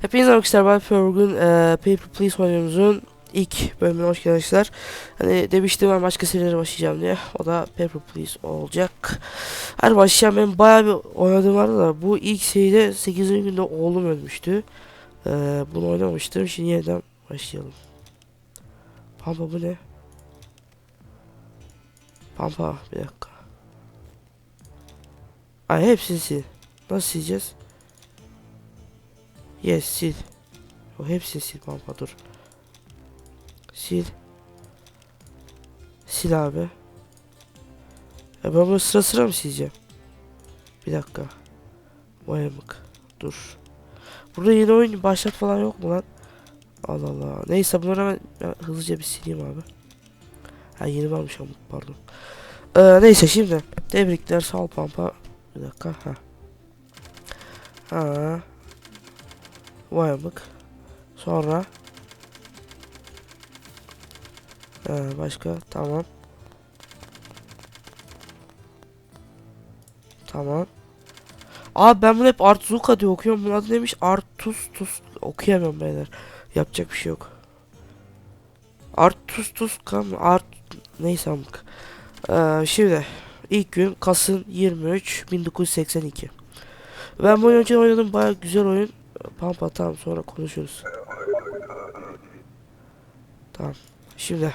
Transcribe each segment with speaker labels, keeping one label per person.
Speaker 1: Hepinize arkadaşlar ben Fergun e, Paper Please oyunumuzun ilk bölümüne hoş geldiniz arkadaşlar. Hani demiştim ben başka serilere başlayacağım diye. O da Paper Please olacak. Hani başlayacağım ben bayağı bir oynadım vardı da bu ilk seride 8. günde oğlum ölmüştü. E, bunu oynamıştım. Şimdi yeniden başlayalım. Pampa bu ne? Pampa bir dakika. Ay hepsini sil. Nasıl sileceğiz? Yes sil. O hepsini sil pampa dur. Sil. Sil abi. Ya ben bunu sıra sıra mı sileceğim? Bir dakika. Vay amık. Dur. Burada yeni oyun başlat falan yok mu lan? Allah Allah. Neyse bunları hemen hızlıca bir sileyim abi. Ha yeni varmış amık pardon. Ee, neyse şimdi. Tebrikler sağ ol pampa. Bir dakika. Ha. Ha. Amık. Sonra. Ee, başka. Tamam. Tamam. Abi ben bunu hep Artzuka diye okuyorum. Bunun adı neymiş? Artus Tus. Okuyamıyorum beyler. Yapacak bir şey yok. Artus Tus kam Art neyse amık. Ee, şimdi ilk gün Kasım 23 1982. Ben bu oyunu oynadım baya güzel oyun. Pampa tamam sonra konuşuruz. Tamam. Şimdi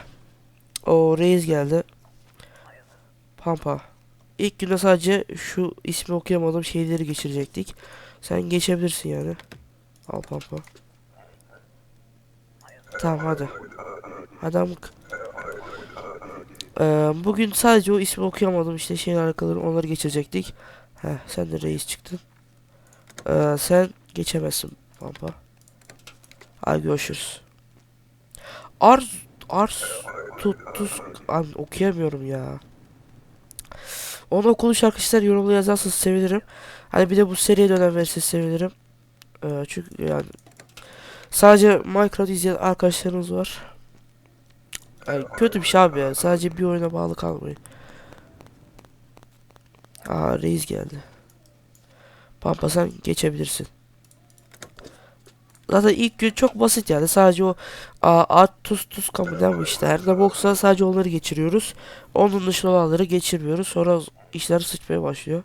Speaker 1: o reis geldi. Pampa. İlk günde sadece şu ismi okuyamadığım şeyleri geçirecektik. Sen geçebilirsin yani. Al Pampa. Tamam hadi. Hadi. Ee, bugün sadece o ismi okuyamadım işte şeyin alakalı onları geçirecektik. Heh, sen de reis çıktın. Ee, sen geçemezsin Pampa. Hadi görüşürüz. Arz Arz tutus An okuyamıyorum ya. Onu okumuş arkadaşlar yorumda yazarsanız sevinirim. Hani bir de bu seriye dönem verirseniz sevinirim. Ee, çünkü yani sadece Minecraft izleyen arkadaşlarınız var. Yani kötü bir şey abi ya. Sadece bir oyuna bağlı kalmayın. Aa reis geldi. Pampa sen geçebilirsin. Zaten ilk gün çok basit yani. Sadece o at tuz tuz kamudan bu işte. Her ne boksa sadece onları geçiriyoruz. Onun dışında olanları geçirmiyoruz. Sonra işler sıçmaya başlıyor.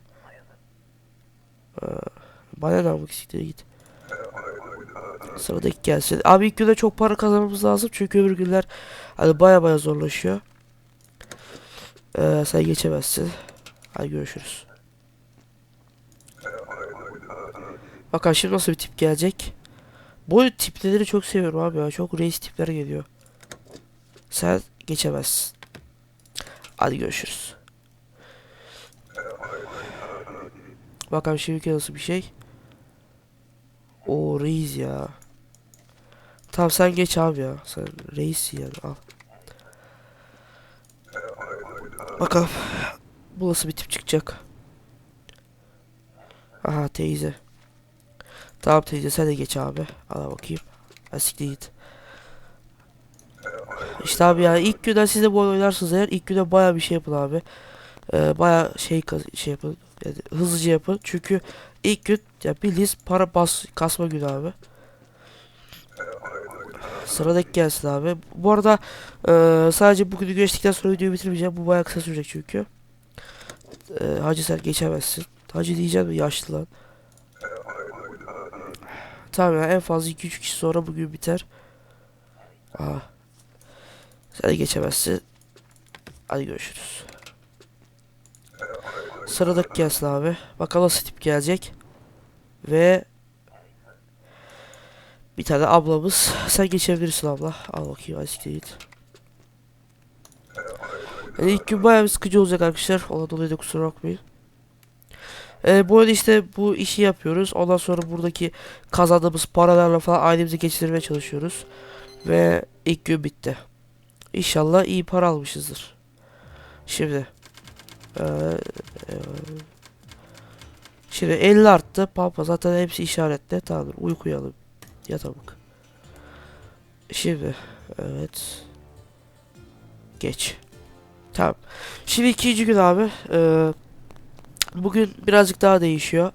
Speaker 1: Ee, bana ne yapmak siktir git. Sıradaki gelsin. Abi ilk günde çok para kazanmamız lazım. Çünkü öbür günler hani baya baya zorlaşıyor. Ee, sen geçemezsin. Hadi görüşürüz. Bakalım şimdi nasıl bir tip gelecek. Bu tipleri çok seviyorum abi ya. Çok reis tipler geliyor. Sen geçemezsin. Hadi görüşürüz. Bakalım şimdi nasıl bir şey. O reis ya. Tamam sen geç abi ya. Sen reis yani al. Bakalım. Bu nasıl bir tip çıkacak. Aha teyze. Tamam teyze sen de geç abi. Al bakayım. Asiktir git. İşte abi ya ilk günden siz de bu oynarsınız eğer ilk günde baya bir şey yapın abi. Ee, baya şey şey yapın. Yani hızlıca yapın. Çünkü ilk gün ya bildiğiniz para bas kasma günü abi. Sıradaki gelsin abi. Bu arada e, sadece bugünü geçtikten sonra videoyu bitirmeyeceğim. Bu baya kısa sürecek çünkü. E, Hacı sen geçemezsin. Hacı diyeceğim yaşlı lan. Ya en fazla 2-3 kişi sonra bugün biter. Aa. Sen de geçemezsin. Hadi görüşürüz. Sıradaki gelsin abi. Bakalım nasıl tip gelecek. Ve bir tane ablamız. Sen geçebilirsin abla. Al bakayım hadi siktir git. Yani ilk gün bayağı bir sıkıcı olacak arkadaşlar. Ona dolayı da kusura bakmayın. Ee, bu arada işte bu işi yapıyoruz. Ondan sonra buradaki kazandığımız paralarla falan ailemizi geçirmeye çalışıyoruz. Ve ilk gün bitti. İnşallah iyi para almışızdır. Şimdi. Ee, e, şimdi 50 arttı. Pampa zaten hepsi işaretle. Tamamdır. Uykuyalım. Yatalım. Şimdi. Evet. Geç. Tamam. Şimdi ikinci gün abi. Ee, bugün birazcık daha değişiyor.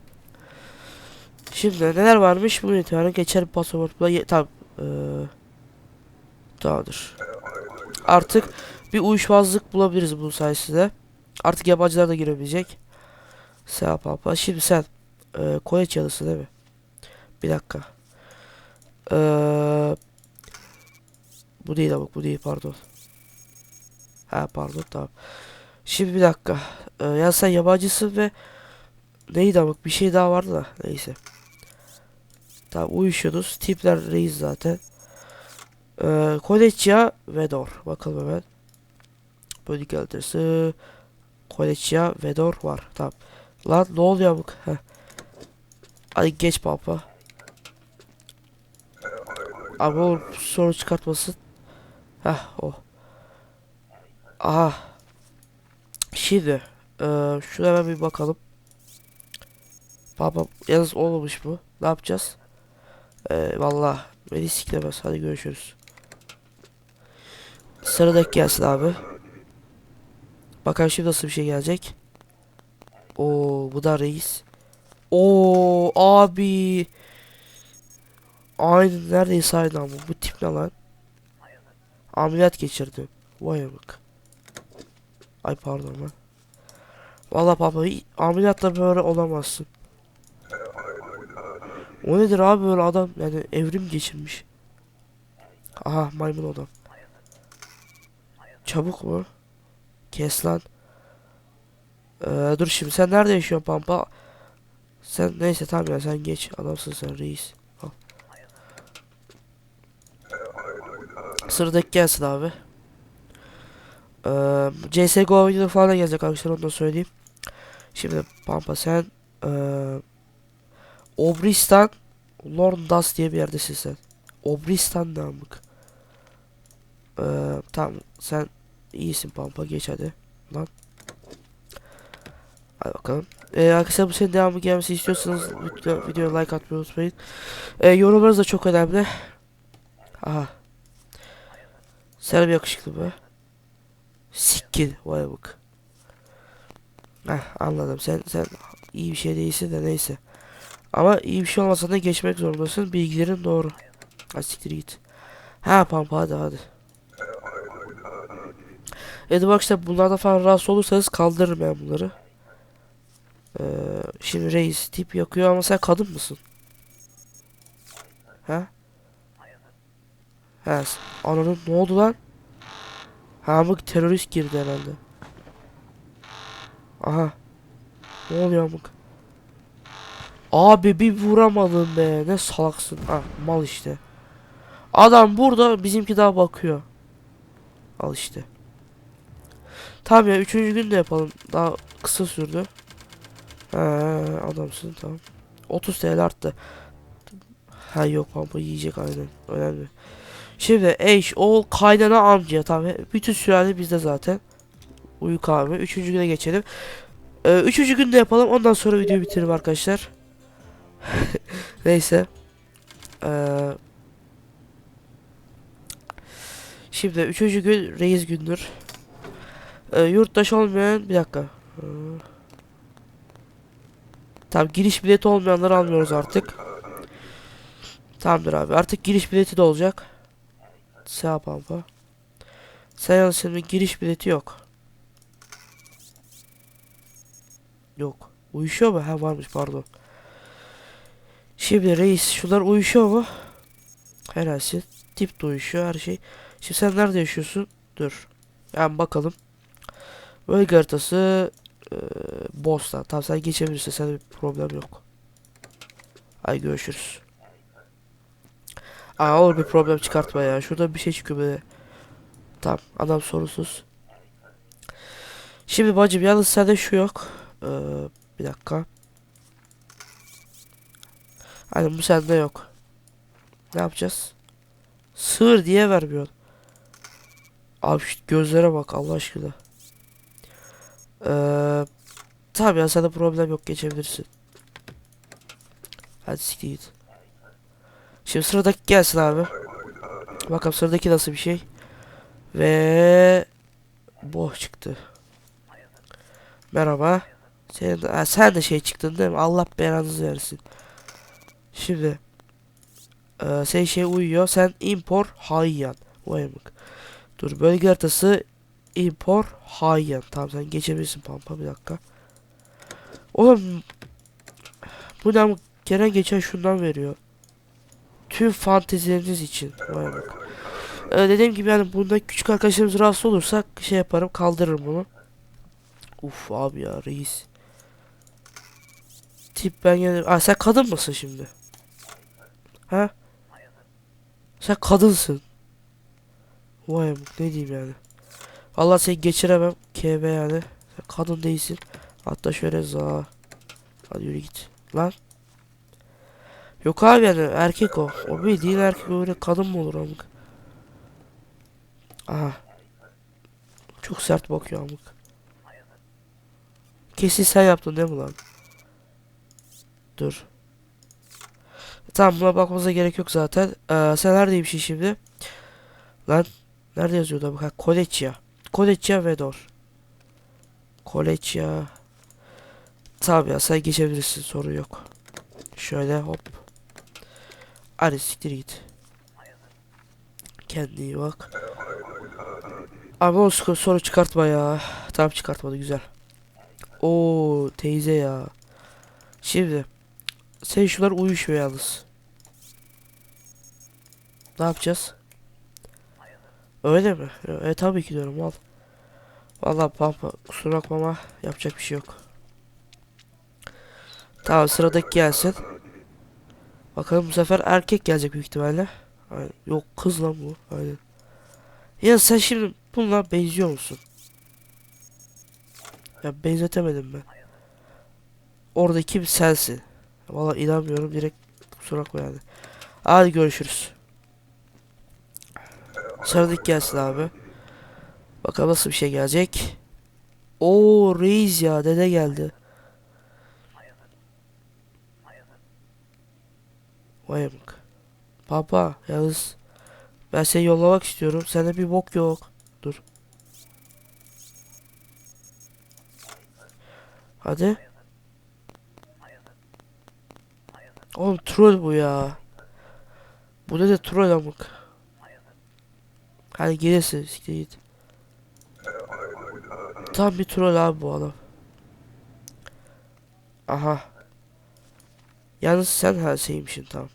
Speaker 1: Şimdi neler varmış? Bu itibaren geçer pasaportla ye tamam. Ee, tamamdır. Artık bir uyuşmazlık bulabiliriz bu sayesinde. Artık yabancılar da girebilecek. Sağ papa. Şimdi sen e, Koreç yalısı değil mi? Bir dakika. Ee, bu değil ama bu değil pardon. Ha pardon tamam. Şimdi bir dakika. Ee, ya sen yabancısın ve neydi ama bir şey daha vardı da neyse. Tamam uyuşuyoruz. Tipler reis zaten. Ee, Koleçya Vedor. Bakalım hemen. Bölge adresi. Koleçya Vedor var. Tamam. Lan ne oluyor bu? Heh. Hadi geç papa. Abi oğlum sorun çıkartmasın. Heh o. Aha. Şimdi. Eee şuna hemen bir bakalım. Baba yalnız olmamış bu. Ne yapacağız? Eee valla beni siklemez. Hadi görüşürüz. Sıradaki gelsin abi. Bakalım şimdi nasıl bir şey gelecek. Oo bu da reis. Oo abi. Aynı neredeyse aynı ama bu tip ne lan? Ameliyat geçirdim. Vay amık. Ay pardon lan. Valla baba ameliyatla böyle olamazsın. O nedir abi böyle adam yani evrim geçirmiş. Aha maymun adam. Çabuk mu? Kes lan. Ee, dur şimdi sen nerede yaşıyorsun Pampa? Sen neyse tamam ya sen geç adamsın sen reis. Al. Sıradaki gelsin abi. Ee, CSGO videoları falan da gelecek arkadaşlar onu da söyleyeyim. Şimdi Pampa sen ee, Obristan Lorndas diye bir yerdesin sen. Obristan ne amık? Ee, tamam sen iyisin Pampa geç hadi. Lan. Hadi bakalım. Ee, arkadaşlar bu senin devamı gelmesi istiyorsanız video, videoya like atmayı unutmayın. Ee, yorumlarınız da çok önemli. Aha. Sen bir yakışıklı be. Sikkin. Vay bak. Heh anladım. Sen sen iyi bir şey değilsin de neyse. Ama iyi bir şey olmasa da geçmek zorundasın. Bilgilerin doğru. Ha siktir git. Ha pampa hadi hadi. Evet bak işte bunlardan falan rahatsız olursanız kaldırırım ben bunları. Ee, şimdi reis tip yakıyor ama sen kadın mısın? Ha? Ha, ananın ne oldu lan? Ha amık terörist girdi herhalde. Aha. Ne oluyor amık? Abi bir vuramadın be. Ne salaksın. Ha mal işte. Adam burada bizimki daha bakıyor. Al işte. Tamam ya üçüncü gün de yapalım. Daha kısa sürdü. Ha adamsın tamam. 30 TL arttı. Ha yok pampa yiyecek aynen. Önemli. Şimdi eş, oğul, kaynana, amca tamam. Bütün sülale bizde zaten. Uyku abi. Üçüncü güne geçelim. Ee, üçüncü günde yapalım. Ondan sonra videoyu bitirelim arkadaşlar. Neyse. Ee, şimdi üçüncü gün reis gündür. Ee, yurttaş olmayan bir dakika. Ee, tamam giriş bileti olmayanları almıyoruz artık. Tamamdır abi. Artık giriş bileti de olacak. Pampa. Sen yalnız şimdi giriş bileti yok. Yok. Uyuşuyor mu? Ha varmış pardon. Şimdi reis şunlar uyuşuyor mu? Helalsin. Tip de uyuşuyor her şey. Şimdi sen nerede yaşıyorsun? Dur. Yani bakalım. Bölge haritası eee Bostan. Tamam sen geçebilirsin. Senin bir problem yok. Ay görüşürüz. Aa olur bir problem çıkartma ya. Şurada bir şey çıkıyor böyle. Tamam adam sorunsuz. Şimdi bacım yalnız sende şu yok. Ee, bir dakika. Aynen bu sende yok. Ne yapacağız? Sığır diye vermiyor. Abi şu gözlere bak Allah aşkına. Ee, tamam ya sende problem yok geçebilirsin. Hadi siktir. Şimdi sıradaki gelsin abi. Bakalım sıradaki nasıl bir şey. Ve boh çıktı. Merhaba. Sen, ha, sen de şey çıktın değil mi? Allah belanızı versin. Şimdi ee, sen şey uyuyor. Sen impor hayyan. Vay amık. Dur bölge haritası impor hayyan. Tamam sen geçebilirsin pampa bir dakika. Oğlum bu ne? Gelen geçen şundan veriyor. Tüm fantezileriniz için. Vay amık. Ee, dediğim gibi yani bunda küçük arkadaşlarımız rahatsız olursak şey yaparım kaldırırım bunu. Uf abi ya reis. Tip ben gene... Aa sen kadın mısın şimdi? Ha? Sen kadınsın. Vay amık ne diyeyim yani. Allah seni geçiremem. KB yani. Sen kadın değilsin. Hatta şöyle za. Hadi yürü git. Lan. Yok abi yani erkek o. O bildiğin erkek öyle kadın mı olur amık? Aha. Çok sert bakıyor amık. Kesin sen yaptın değil mi lan? Dur. Tamam buna bakmamıza gerek yok zaten. Ee, sen neredeymişsin şimdi? Lan nerede yazıyordu bak? Koleçya. Koleçya Vedor. Koleçya. Tamam ya sen geçebilirsin sorun yok. Şöyle hop. Hadi siktir git. Kendine bak. Ama o soru çıkartma ya. Tamam çıkartmadı güzel. Oo teyze ya. Şimdi sen şunlar uyuşuyor yalnız. Ne yapacağız? Öyle mi? E tabii ki diyorum al. Vallahi pampa kusura bakma ama yapacak bir şey yok. Tamam sıradaki gelsin. Bakalım bu sefer erkek gelecek büyük ihtimalle. Aynen. Yok kız lan bu. Aynen. Ya sen şimdi bununla benziyor musun? Ya benzetemedim ben. Oradaki bir sensin. Vallahi inanmıyorum direkt kusura bakma yani. Hadi görüşürüz. Sıradaki gelsin abi. Bakalım nasıl bir şey gelecek. Oo reis ya dede geldi. Vay amık. Baba yalnız ben seni yollamak istiyorum. Sende bir bok yok. Dur. Hadi. Oğlum troll bu ya. Bu ne de troll amık. Hadi gelirsin siktir git. Tam bir troll abi bu adam. Aha. Yalnız sen her şeymişsin tamam.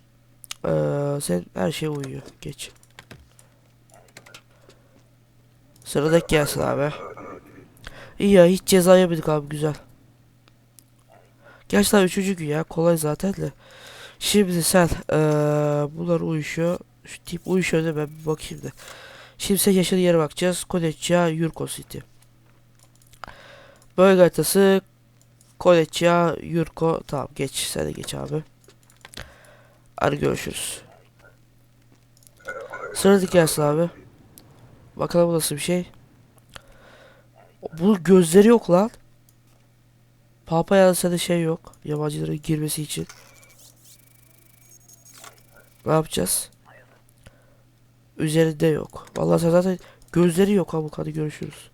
Speaker 1: Ee, sen her şeye uyuyor. Geç. Sıradaki gelsin abi. İyi ya hiç ceza yemedik abi güzel. Gerçi daha üçüncü gün ya kolay zaten de. Şimdi sen ee, bunlar uyuşuyor. Şu tip uyuşuyor da ben bir bakayım da. Şimdi sen yaşadığı yere bakacağız. Kodeçya Yurko City. Bölge haritası Kodeçya Yurko. Tamam geç sen de geç abi. Hadi görüşürüz. Sıradaki gelsin abi. Bakalım bu nasıl bir şey. Bu gözleri yok lan. Papa yazsa da şey yok. Yabancıların girmesi için. Ne yapacağız? Üzerinde yok. Vallahi sen zaten gözleri yok abi. Hadi görüşürüz.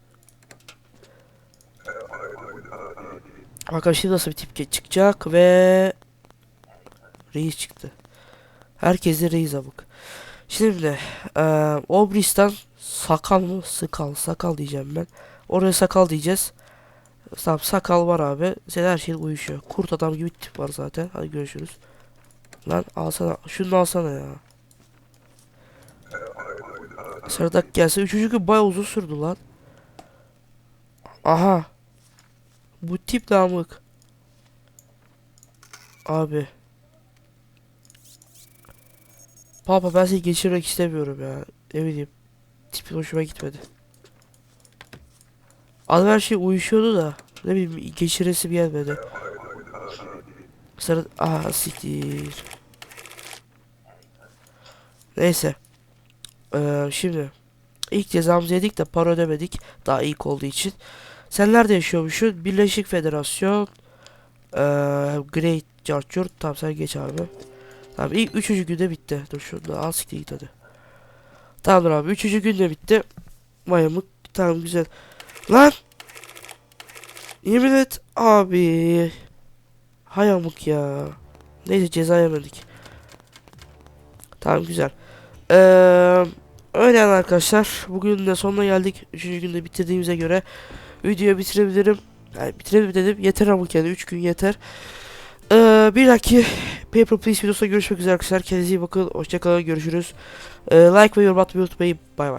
Speaker 1: Şimdi nasıl bir tip çıkacak ve reis çıktı. Herkes de reis abuk. Şimdi eee Obris'ten sakal mı? Sakal. Sakal diyeceğim ben. Oraya sakal diyeceğiz. Tamam sakal var abi. Sen her şey uyuşuyor. Kurt adam gibi tip var zaten. Hadi görüşürüz. Lan alsana. Şunu alsana ya. Sıradaki gelse. Üçüncü gün baya uzun sürdü lan. Aha. Bu tip namık. Abi. Papa ben seni geçirmek istemiyorum ya. Ne bileyim. Tipin hoşuma gitmedi. Adam her şey uyuşuyordu da. Ne bileyim geçiresi bir gelmedi. Sıra... Aha siktir. Neyse. Ee, şimdi. ilk cezamızı yedik de para ödemedik. Daha ilk olduğu için. Sen nerede yaşıyormuşsun? Birleşik Federasyon. Ee, Great Charger. Tamam sen geç abi. Tamam ilk üçüncü günde bitti. Dur şunu da al siktir git hadi. Tamamdır abi. Üçüncü günde bitti. Mayamık. Tamam güzel. Lan. Yemin et abi. Hay amık ya. Neyse ceza yemedik. Tamam güzel. Ee, öyle yani arkadaşlar. Bugün de sonuna geldik. Üçüncü günde bitirdiğimize göre videoyu bitirebilirim. Yani bitirebilirim dedim. Yeter ama kendi 3 gün yeter. Ee, bir dahaki Paper Please videosunda görüşmek üzere arkadaşlar. Kendinize iyi bakın. Hoşçakalın. Görüşürüz. Ee, like ve yorum atmayı unutmayın. Bay bay.